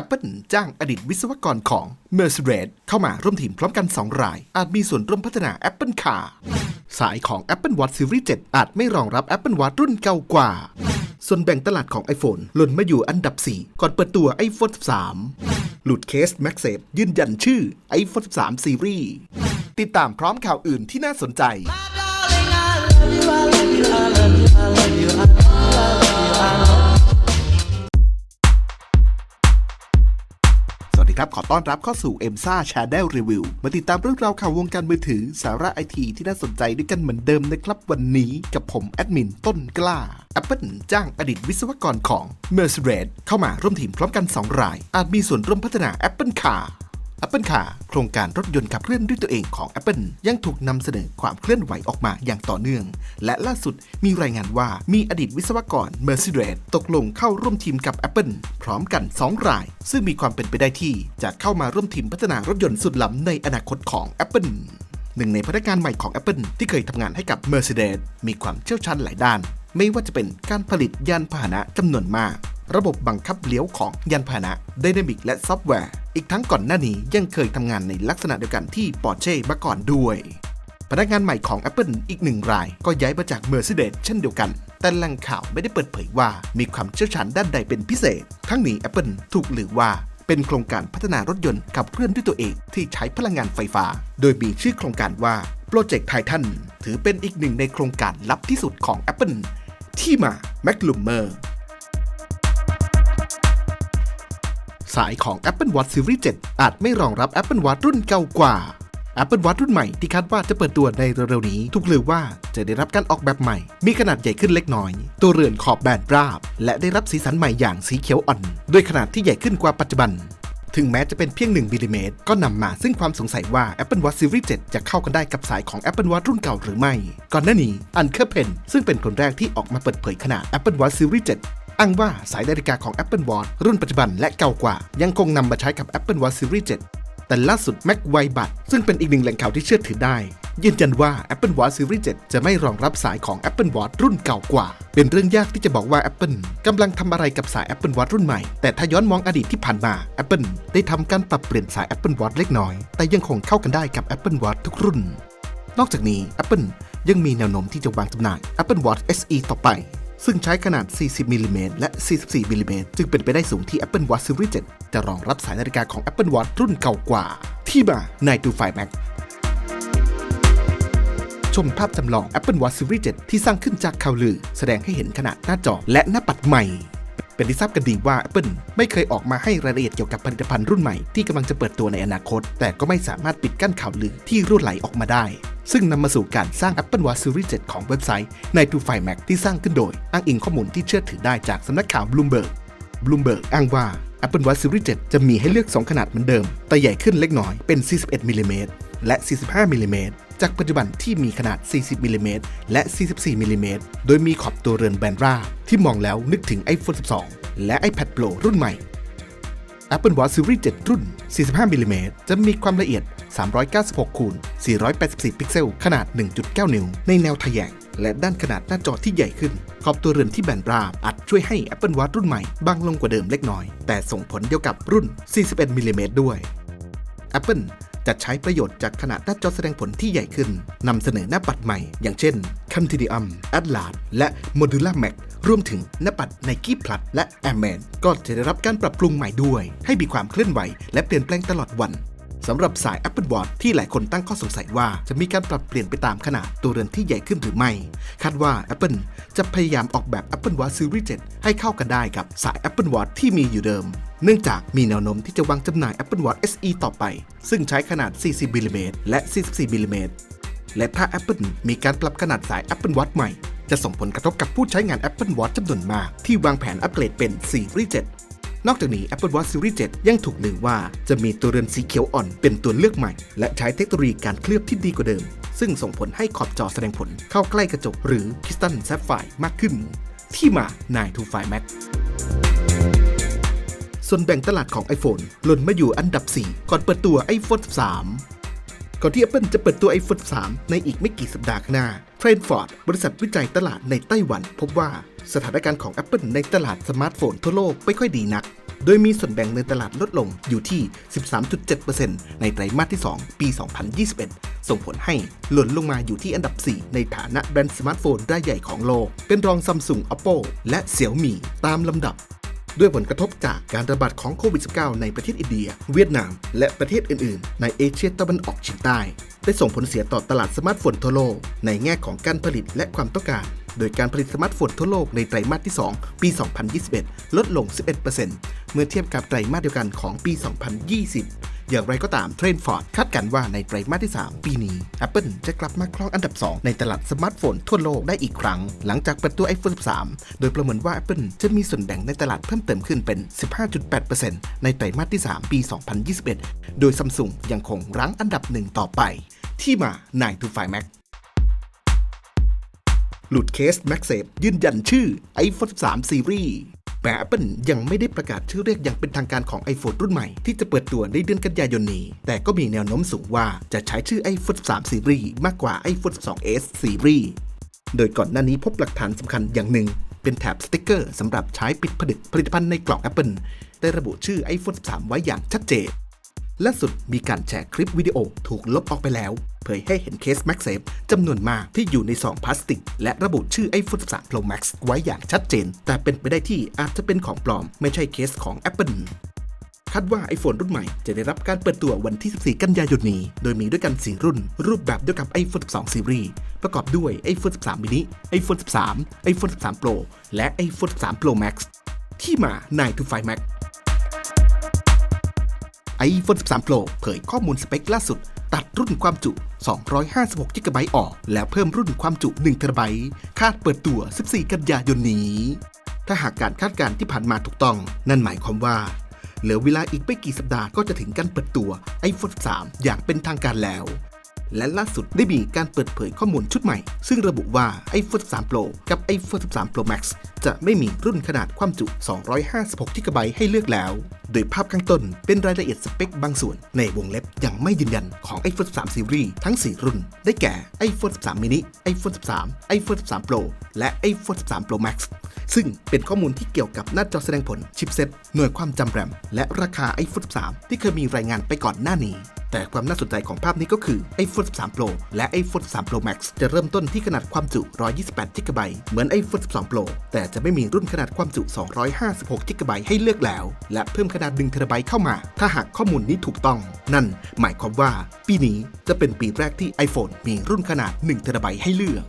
Apple จ้างอดีตวิศวกรของ Mercedes เข้ามาร่วมทีมพร้อมกัน 2 ราย อาจมีส่วนร่วมพัฒนา Apple Car สายของ Apple Watch Series 7 อาจไม่รองรับ Apple Watch รุ่นเก่ากว่า ส่วนแบ่งตลาดของ iPhone หล่นมาอยู่อันดับ 4 ก่อนเปิดตัว iPhone 13 หลุดเคส MagSafe ยืนยันชื่อ iPhone 13 Series ติดตามพร้อมข่าวอื่นที่น่าสนใจ ครับ ขอต้อนรับเข้าสู่ e m s a Channel Review มาติดตามเรื่องราวข่าววงการมือถือ สาระไอทีที่น่าสนใจด้วยกันเหมือนเดิมนะครับวันนี้กับผมแอดมินต้นกล้า Apple จ้างอดีตวิศวกรของ Mercedes เข้ามาร่วมทีมพร้อมกัน 2 ราย อาจมีส่วนร่วมพัฒนา Apple Car Apple Car โครงการรถยนต์ขับเคลื่อนด้วยตัวเองของ Apple ยังถูกนำเสนอความเคลื่อนไหวออกมาอย่างต่อเนื่อง และล่าสุดมีรายงานว่ามีอดีตวิศวกร Mercedes ตกลงเข้าร่วมทีมกับ Apple พร้อมกัน 2 ราย ซึ่งมีความเป็นไปได้ที่จะเข้ามาร่วมทีมพัฒนารถยนต์สุดล้ำในอนาคตของ Apple หนึ่งในพนักงานใหม่ของ Apple ที่เคยทำงานให้กับ Mercedes มีความเชี่ยวชาญหลายด้าน ไม่ว่าจะเป็นการผลิตยานพาหนะจำนวนมาก ระบบบังคับเลี้ยวของยานพาหนะ Dynamic และซอฟต์แวร์ อีกทั้งก่อนหน้านี้ยังเคยทำงานในลักษณะเดียวกันที่ Porsche มาก่อนด้วย พนักงานใหม่ของ Apple อีกหนึ่งราย ก็ย้ายมาจาก Mercedes เช่นเดียวกัน แต่แหล่งข่าวไม่ได้เปิดเผยว่ามีความเชี่ยวชาญด้านใดเป็นพิเศษ ทั้งนี้ Apple ถูกหรือว่าเป็นโครงการพัฒนารถยนต์ขับเคลื่อนด้วยตัวเองที่ใช้พลังงานไฟฟ้า โดยมีชื่อโครงการว่า Project Titan ถือเป็นอีกหนึ่งในโครงการลับที่สุดของ Apple ที่มา m a c l u m e r สายของ Apple Watch Series 7 อาจไม่รองรับ Apple Watch รุ่นเก่ากว่า Apple Watch รุ่นใหม่ที่คาดว่าจะเปิดตัวในเร็วๆนี้ ถูกลือว่าจะได้รับการออกแบบใหม่ มีขนาดใหญ่ขึ้นเล็กน้อย ตัวเรือนขอบแบนราบ และได้รับสีสันใหม่อย่างสีเขียวอ่อน ด้วยขนาดที่ใหญ่ขึ้นกว่าปัจจุบัน ถึงแม้จะเป็นเพียง 1มิลลิเมตรก็นำมาซึ่งความสงสัยว่า Apple Watch Series 7 จะเข้ากันได้กับสายของ Apple Watch รุ่นเก่าหรือไม่ ก่อนหน้านี้อันเคอร์เพนซึ่งเป็นคนแรกที่ออกมาเปิดเผยขนาด Apple Watch Series 7 อ้างว่าสายนาฬิกาของ Apple Watch รุ่นปัจจุบันและเก่ากว่า ยังคงนำมาใช้กับ Apple Watch Series 7 แต่ล่าสุด m a c w i b u t ซึ่งเป็นอีกหนึ่งแหล่งข่าวที่เชื่อถือได้ ยืนยันว่า Apple Watch Series 7 จะไม่รองรับสายของ Apple Watch รุ่นเก่ากว่า เป็นเรื่องยากที่จะบอกว่า Apple กำลังทำอะไรกับสาย Apple Watch รุ่นใหม่ แต่ถ้าย้อนมองอดีตที่ผ่านมา Apple ได้ทำการปรับเปลี่ยนสาย Apple Watch เล็กน้อย แต่ยังคงเข้ากันได้กับ Apple Watch ทุกรุ่น นอกจากนี้ Apple ยังมีแนวโน้มที่จะวางจำหน่าย Apple Watch SE ต่อไป ซึ่งใช้ขนาด 40มิลลิเมตรและ 44มิลลิเมตรจึงเป็นไปได้สูงที่ Apple Watch Series 7 จะรองรับสายนาฬิกาของ Apple Watch รุ่นเก่ากว่า ที่มาในดูไฟ Mac ชมภาพจำลอง Apple Watch Series 7 ที่สร้างขึ้นจากข่าวลือ แสดงให้เห็นขนาดหน้าจอและหน้าปัดใหม่ เป็นที่ทราบกันดีว่า Apple ไม่เคยออกมาให้รายละเอียดเกี่ยวกับผลิตภัณฑ์รุ่นใหม่ที่กำลังจะเปิดตัวในอนาคต แต่ก็ไม่สามารถปิดกั้นข่าวลือที่รั่วไหลออกมาได้ ซึ่งนำมาสู่การสร้าง Apple Watch Series 7 ของเว็บไซต์ใน t o f i Mac ที่สร้างขึ้นโดย อ้างอิงข้อมูลที่เชื่อถือได้จากสำนักข่าว Bloomberg Bloomberg อ้างว่า Apple Watch Series 7 จะมีให้เลือก 2 ขนาดเหมือนเดิม แต่ใหญ่ขึ้นเล็กน้อยเป็น 41มิลลิเมตรและ 45มิลลิเมตร จากปัจจุบันที่มีขนาด 40มิลลิเมตรและ 44มิลลิเมตรโดยมีขอบตัวเรือนแบนราที่มองแล้วนึกถึง iPhone 12 และ iPad Pro รุ่นใหม่ Apple Watch Series 7 รุ่น 45มิลลิเมตรจะมีความละเอียด 396คูณ484 พิกเซล ขนาด 1.9 นิ้ว ในแนวทะแยง และด้านขนาดหน้าจอที่ใหญ่ขึ้น ขอบตัวเรือนที่แบนราบอาจช่วยให้ Apple Watch รุ่นใหม่บางลงกว่าเดิมเล็กน้อย แต่ส่งผลเดียวกับรุ่น 41มิลลิเมตรด้วย Apple จะใช้ประโยชน์จากขนาดหน้าจอแสดงผลที่ใหญ่ขึ้นนำเสนอหน้าปัดใหม่ อย่างเช่น Continuum Atlas และ Modular Max รวมถึงหน้าปัด Nike Plus และ Airman ก็จะได้รับการปรับปรุงใหม่ด้วย ให้มีความเคลื่อนไหว และเปลี่ยนแปลงตลอดวันสำหรับสาย Apple Watch ที่หลายคนตั้งข้อสงสัยว่าจะมีการปรับเปลี่ยนไปตามขนาดตัวเรือนที่ใหญ่ขึ้นหรือไม่ คาดว่า Apple จะพยายามออกแบบ Apple Watch Series 7 ให้เข้ากันได้กับสาย Apple Watch ที่มีอยู่เดิม เนื่องจากมีแนวโน้มที่จะวางจำหน่าย Apple Watch SE ต่อไป ซึ่งใช้ขนาด 40มิลลิเมตรและ 44มิลลิเมตรและถ้า Apple มีการปรับขนาดสาย Apple Watch ใหม่ จะส่งผลกระทบกับผู้ใช้งาน Apple Watch จำนวนมาก ที่วางแผนอัปเกรดเป็น Series 7 นอกจากนี้ Apple Watch Series 7 ยังถูกลือว่าจะมีตัวเรือนสีเขียวอ่อนเป็นตัวเลือกใหม่ และใช้เทคโนโลยีการเคลือบที่ดีกว่าเดิม ซึ่งส่งผลให้ขอบจอแสดงผลเข้าใกล้กระจกหรือ Crystal Sapphire มากขึ้น ที่มา9 to 5 Max ส่วนแบ่งตลาดของ iPhone หล่นมาอยู่อันดับ 4 ก่อนเปิดตัว iPhone 13 ก่อนที่ Apple จะเปิดตัว iPhone 13 ในอีกไม่กี่สัปดาห์ข้างหน้าเทรนฟอร์ดบริษัทวิจัยตลาดในไต้หวัน พบว่าสถานการณ์ของ Apple ในตลาดสมาร์ทโฟนทั่วโลกไม่ค่อยดีนัก โดยมีส่วนแบ่งในตลาดลดลงอยู่ที่ 13.7%ในไตรมาสที่ 2 ปี 2021 ส่งผลให้หล่นลงมาอยู่ที่อันดับ 4 ในฐานะแบรนด์สมาร์ทโฟนรายใหญ่ของโลก เป็นรองซัมซุง Oppo และ Xiaomi ตามลำดับ ด้วยผลกระทบจากการระบาดของโควิด -19 ในประเทศอินเดีย เวียดนาม และประเทศอื่น ๆ ในเอเชียตะวันออกเฉียงใต้ ได้ส่งผลเสียต่อตลาดสมาร์ทโฟนทั่วโลกในแง่ของการผลิตและความต้องการ โดยการผลิตสมาร์ทโฟนทั่วโลกในไตรมาสที่ 2 ปี 2021 ลดลง 11%เมื่อเทียบกับไตรมาสเดียวกันของปี 2020 อย่างไรก็ตามเทรนฟอร์ดคาดการว่าในไตรมาสที่ 3 ปีนี้ Apple จะกลับมาครองอันดับ 2 ในตลาดสมาร์ทโฟนทั่วโลกได้อีกครั้ง หลังจากเปิดตัว iPhone 13 โดยประเมินว่า Apple จะมีส่วนแบ่งในตลาดเพิ่มเติมขึ้นเป็น 15.8%ในไตรมาสที่ 3 ปี 2021 โดย Samsung ยังคงรั้งอันดับหนึ่งต่อไป ที่มา9 to 5 Mac หลุดเคส MagSafe ยืนยันชื่อ iPhone 13 Series แต่ Apple ยังไม่ได้ประกาศชื่อเรียกอย่างเป็นทางการของ iPhone รุ่นใหม่ ที่จะเปิดตัวในเดือนกันยายนนี้ แต่ก็มีแนวโน้มสูงว่าจะใช้ชื่อ iPhone 13 Series มากกว่า iPhone 12s Series โดยก่อนหน้านี้พบหลักฐานสำคัญอย่างหนึ่ง เป็นแถบสติกเกอร์สำหรับใช้ปิดผนึกผลิตภัณฑ์ในกล่อง Apple ได้ระบุชื่อ iPhone 13ไว้อย่างชัดเจนล่าสุดมีการแชร์คลิปวิดีโอถูกลบออกไปแล้ว เผยให้เห็นเคส MagSafe จำนวนมากที่อยู่ในซองพลาสติก และระบุชื่อ iPhone 13 Pro Max ไว้อย่างชัดเจน แต่เป็นไปได้ที่อาจจะเป็นของปลอม ไม่ใช่เคสของ Apple คาดว่า iPhone รุ่นใหม่จะได้รับการเปิดตัววันที่ 14 กันยายนนี้ โดยมีด้วยกัน 4 รุ่น รูปแบบเดียวกับ iPhone 12 Series ประกอบด้วย iPhone 13 mini iPhone 13 iPhone 13 Pro และ iPhone 13 Pro Max ที่มา9 to 5 Mac iPhone 13 Pro เผยข้อมูลสเปคล่าสุด ตัดรุ่นความจุ 256 g b ออก แล้วเพิ่มรุ่นความจุ1 t b คาดเปิดตัว 14 กันยายนนี้ ถ้าหากการคาดการณ์ที่ผ่านมาถูกต้อง นั่นหมายความว่า เหลือเวลาอีกไม่กี่สัปดาห์ก็จะถึงการเปิดตัว iPhone 13อย่างเป็นทางการแล้ว และล่าสุดได้มีการเปิดเผยข้อมูลชุดใหม่ ซึ่งระบุว่า iPhone 13 Pro กับ iPhone 13 Pro Max จะไม่มีรุ่นขนาดความจุ 256 g b ให้เลือกแล้ว โดยภาพข้างต้นเป็นรายละเอียดสเปคบางส่วนในวงเล็บยังไม่ยืนยันของ iPhone 13 Series ทั้ง 4 รุ่น ได้แก่ iPhone 13 mini iPhone 13 iPhone 13 Pro และ iPhone 13 Pro Max ซึ่งเป็นข้อมูลที่เกี่ยวกับหน้าจอแสดงผล ชิปเซ็ตหน่วยความจำแรม และราคา iPhone 13 ที่เคยมีรายงานไปก่อนหน้านี้ แต่ความน่าสนใจของภาพนี้ก็คือ iPhone 13 Pro และ iPhone 13 Pro Max จะเริ่มต้นที่ขนาดความจุ 128 g b เหมือน iPhone 12 Pro แต่จะไม่มีรุ่นขนาดความจุ 256 g b ให้เลือกแล้ว และเพิ่มขนาด 1 t b เข้ามา ถ้าหากข้อมูลนี้ถูกต้อง นั่นหมายความว่า ปีนี้จะเป็นปีแรกที่ iPhone มีรุ่นขนาด 1 t b ให้เลือก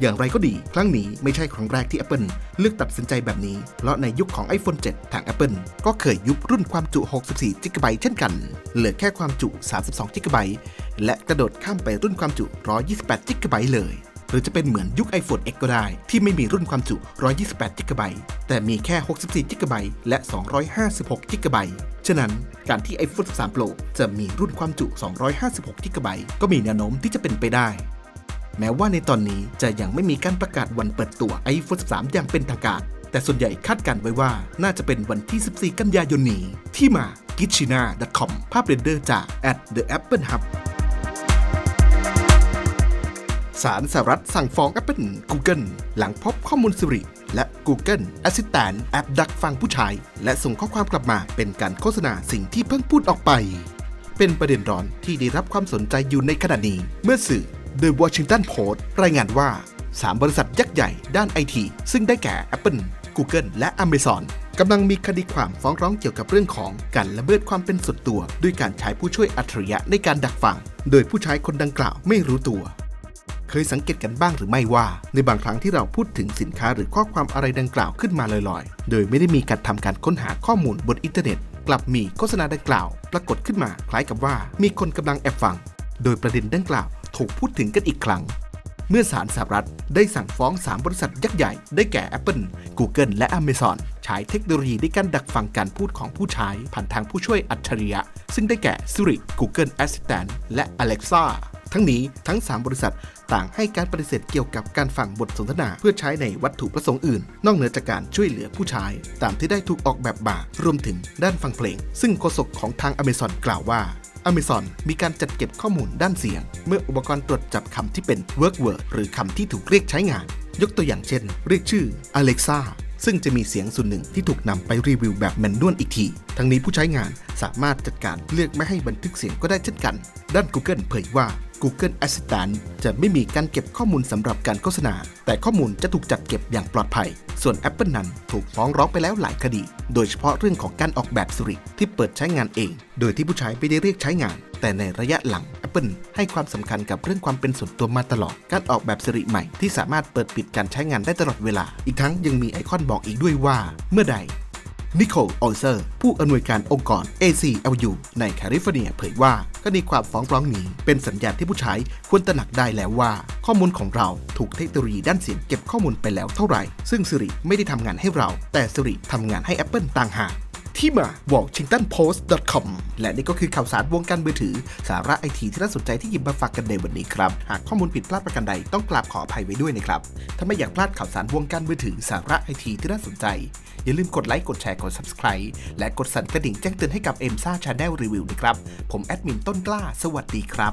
อย่างไรก็ดี ครั้งนี้ไม่ใช่ครั้งแรกที่ Apple เลือกตัดสินใจแบบนี้ เพราะในยุคของ iPhone 7 ทาง Apple ก็เคยยุบรุ่นความจุ 64 g b เช่นกัน เหลือแค่ความจุ 32 g b และกระโดดข้ามไปรุ่นความจุ 128 g b เลยหรือจะเป็นเหมือนยุค iPhone X ก็ได้ ที่ไม่มีรุ่นความจุ 128 g b แต่มีแค่ 64 g b และ 256 g b ฉะนั้นการที่ iPhone 13 Pro จะมีรุ่นความจุ 256 g b ก็มีแนวโน้มที่จะเป็นไปได้ แม้ว่าในตอนนี้จะยังไม่มีการประกาศวันเปิดตัว iPhone 13 อย่างเป็นทางการ แต่ส่วนใหญ่คาดการไว้ว่าน่าจะเป็นวันที่ 14 กันยายนนี้ ที่มา g i c h i n a c o m ภาพเรนเดอร์จาก at the Apple Hub ศาลสหรัฐสั่งฟ้อง Apple Google หลังพบข้อมูลสิริ และ Google Assistant แอปดักฟังผู้ชาย และส่งข้อความกลับมาเป็นการโฆษณาสิ่งที่เพิ่งพูดออกไป เป็นประเด็นร้อนที่ได้รับความสนใจอยู่ในขณะนี้ เมื่อสื่อ The Washington Post รายงานว่า 3 บริษัทยักษ์ใหญ่ด้านไอทีซึ่งได้แก่ Apple Google และ Amazon กำลังมีคดีความฟ้องร้องเกี่ยวกับเรื่องของการละเมิดความเป็นส่วนตัว ด้วยการใช้ผู้ช่วยอัจฉริยะในการดักฟัง โดยผู้ใช้คนดังกล่าวไม่รู้ตัว เคยสังเกตกันบ้างหรือไม่ว่า ในบางครั้งที่เราพูดถึงสินค้าหรือข้อความอะไรดังกล่าวขึ้นมาลอยๆ โดยไม่ได้มีการทำการค้นหาข้อมูลบนอินเทอร์เน็ต กลับมีโฆษณาดังกล่าว ปรากฏขึ้นมาคล้ายกับว่า มีคนกำลังแอบฟัง โดยประเด็นดังกล่าว ถูกพูดถึงกันอีกครั้ง เมื่อศาลสหรัฐได้สั่งฟ้อง 3 บริษัทยักษ์ใหญ่ได้แก่ Apple Google และ Amazon ใช้เทคโนโลยีในการดักฟังการพูดของผู้ใช้ผ่านทางผู้ช่วยอัจฉริยะ ซึ่งได้แก่ Siri Google Assistant และ Alexa ทั้งนี้ทั้ง 3 บริษัทต่างให้การปฏิเสธเกี่ยวกับการฟังบทสนทนาเพื่อใช้ในวัตถุประสงค์อื่น นอกเหนือจากการช่วยเหลือผู้ใช้ตามที่ได้ถูกออกแบบมารวมถึงด้านฟังเพลง ซึ่งโฆษกของทาง Amazon กล่าวว่า Amazon มีการจัดเก็บข้อมูลด้านเสียง เมื่ออุปกรณ์ตรวจจับคำที่เป็น work word หรือคำที่ถูกเรียกใช้งาน ยกตัวอย่างเช่น เรียกชื่อ Alexa ซึ่งจะมีเสียงส่วนหนึ่งที่ถูกนำไปรีวิวแบบแมนนวลอีกที ทั้งนี้ผู้ใช้งานสามารถจัดการเลือกไม่ให้บันทึกเสียงก็ได้เช่นกัน ด้าน Google เผยว่า Google Assistant จะไม่มีการเก็บข้อมูลสำหรับการโฆษณา แต่ข้อมูลจะถูกจัดเก็บอย่างปลอดภัย ส่วน Apple นั้นถูกฟ้องร้องไปแล้วหลายคดี โดยเฉพาะเรื่องของการออกแบบ Siri ที่เปิดใช้งานเอง โดยที่ผู้ใช้ไม่ได้เรียกใช้งาน แต่ในระยะหลัง Apple ให้ความสำคัญกับเรื่องความเป็นส่วนตัวมาตลอด การออกแบบ Siri ใหม่ที่สามารถเปิดปิดการใช้งานได้ตลอดเวลา อีกทั้งยังมีไอคอนบอกอีกด้วยว่า เมื่อใด นิโคลออเซอร์ ผู้อำนวยการองค์กร ACLU ในแคลิฟอร์เนียเผยว่าคดีความฟ้องร้องนี้เป็นสัญญาณที่ผู้ใช้ควรตระหนักได้แล้วว่า ข้อมูลของเราถูกเทคโนโลยีด้านเสียงเก็บข้อมูลไปแล้วเท่าไหร่ ซึ่งสิริไม่ได้ทำงานให้เรา แต่สิริทำงานให้ Apple ต่างหาก ที่มา washingtonpost.com และนี่ก็คือข่าวสารวงการมือถือ สาระไอทีที่น่าสนใจที่หยิบมาฝากกันในวันนี้ครับ หากข้อมูลผิดพลาดประการใดต้องกราบขออภัยไว้ด้วยนะครับ ถ้าไม่อยากพลาดข่าวสารวงการมือถือ สาระไอทีที่น่าสนใจ อย่าลืมกดไลค์กดแชร์กด subscribe และกดสั่นกระดิ่งแจ้งเตือนให้กับ m s a Channel Review นะครับผมแอดมินต้นกล้า สวัสดีครับ